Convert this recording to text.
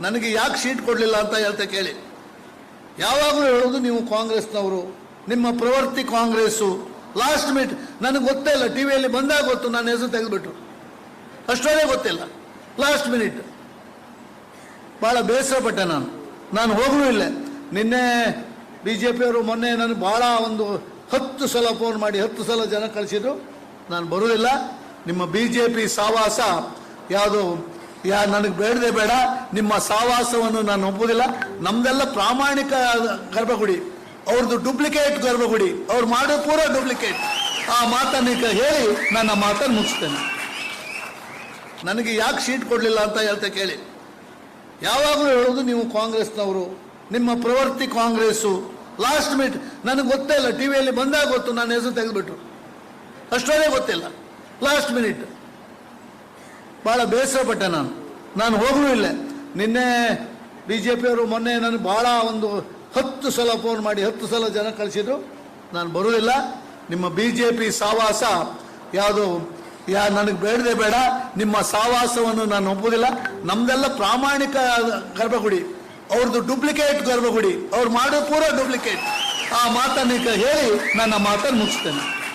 ನನಗೆ ಯಾಕೆ ಸೀಟ್ ಕೊಡಲಿಲ್ಲ ಅಂತ ಹೇಳ್ತಾ ಕೇಳಿ. ಯಾವಾಗಲೂ ಹೇಳೋದು ನೀವು ಕಾಂಗ್ರೆಸ್ನವರು, ನಿಮ್ಮ ಪ್ರವರ್ತಿ ಕಾಂಗ್ರೆಸ್ಸು. ಲಾಸ್ಟ್ ಮಿನಿಟ್ ನನಗೆ ಗೊತ್ತೇ ಇಲ್ಲ, ಟಿ ವಿಯಲ್ಲಿ ಬಂದಾಗ ಗೊತ್ತು ನನ್ನ ಹೆಸರು ತೆಗೆದುಬಿಟ್ರು. ಅಷ್ಟೊಂದೇ ಗೊತ್ತಿಲ್ಲ. ಲಾಸ್ಟ್ ಮಿನಿಟ್ ಭಾಳ ಬೇಸರಪಟ್ಟೆ ನಾನು. ನಾನು ಹೋಗಲೂ ಇಲ್ಲ. ನಿನ್ನೆ ಬಿ ಜೆ ಪಿಯವರು ಮೊನ್ನೆ ನನಗೆ ಭಾಳ ಒಂದು ಹತ್ತು ಸಲ ಫೋನ್ ಮಾಡಿ, ಹತ್ತು ಸಲ ಜನ ಕಳಿಸಿದ್ರು. ನಾನು ಬರೋದಿಲ್ಲ. ನಿಮ್ಮ ಬಿ ಜೆ ಪಿ ಸಾವಾಸ ಯಾವುದು ಯಾ, ನನಗೆ ಬೇಡದೆ ಬೇಡ. ನಿಮ್ಮ ಸಹವಾಸವನ್ನು ನಾನು ಒಪ್ಪುವುದಿಲ್ಲ. ನಮ್ದೆಲ್ಲ ಪ್ರಾಮಾಣಿಕ ಗರ್ಭಗುಡಿ. ಅವ್ರದ್ದು ಡೂಪ್ಲಿಕೇಟ್ ಗರ್ಭಗುಡಿ. ಅವ್ರು ಮಾಡೋ ಪೂರ ಡೂಪ್ಲಿಕೇಟ್ ಆ ಮಾತನ್ನು ಹೇಳಿ ನನ್ನ ಮಾತನ್ನು ಮುಗಿಸ್ತೇನೆ. ನನಗೆ ಯಾಕೆ ಸೀಟ್ ಕೊಡಲಿಲ್ಲ ಅಂತ ಹೇಳ್ತಾ ಕೇಳಿ. ಯಾವಾಗಲೂ ಹೇಳೋದು ನೀವು ಕಾಂಗ್ರೆಸ್ನವರು. ನಿಮ್ಮ ಪ್ರವರ್ತಿ ಕಾಂಗ್ರೆಸ್ಸು. ಲಾಸ್ಟ್ ಮಿನಿಟ್ ನನಗೆ ಗೊತ್ತೇ ಇಲ್ಲ. ಟಿ ವಿಯಲ್ಲಿ ಬಂದಾಗ ಗೊತ್ತು, ನನ್ನ ಹೆಸರು ತೆಗೆದುಬಿಟ್ರು. ಅಷ್ಟೊಂದೇ ಗೊತ್ತಿಲ್ಲ. ಲಾಸ್ಟ್ ಮಿನಿಟ್ ಭಾಳ ಬೇಸರಪಟ್ಟೆ ನಾನು. ನಾನು ಹೋಗಲೂ ಇಲ್ಲ. ನಿನ್ನೆ ಬಿ ಜೆ ಪಿಯವರು ಮೊನ್ನೆ ನನಗೆ ಭಾಳ ಒಂದು ಹತ್ತು ಸಲ ಫೋನ್ ಮಾಡಿ, ಹತ್ತು ಸಲ ಜನ ಕಳಿಸಿದ್ರು. ನಾನು ಬರೋದಿಲ್ಲ ನಿಮ್ಮ ಬಿ ಜೆ ಪಿ ಸಾವಾಸ ಯಾವುದು? ಯಾ, ನನಗೆ ಬೇಡದೆ ಬೇಡ. ನಿಮ್ಮ ಸಾವಾಸವನ್ನು ನಾನು ಒಪ್ಪುವುದಿಲ್ಲ. ನಮ್ದೆಲ್ಲ ಪ್ರಾಮಾಣಿಕ ಗರ್ಭಗುಡಿ. ಅವ್ರದ್ದು ಡೂಪ್ಲಿಕೇಟ್ ಗರ್ಭಗುಡಿ. ಅವ್ರು ಮಾಡೋ ಪೂರ ಡೂಪ್ಲಿಕೇಟ್ ಆ ಮಾತನ್ನು ಹೇಳಿ ನನ್ನ ಮಾತನ್ನು ಮುಗಿಸ್ತೇನೆ.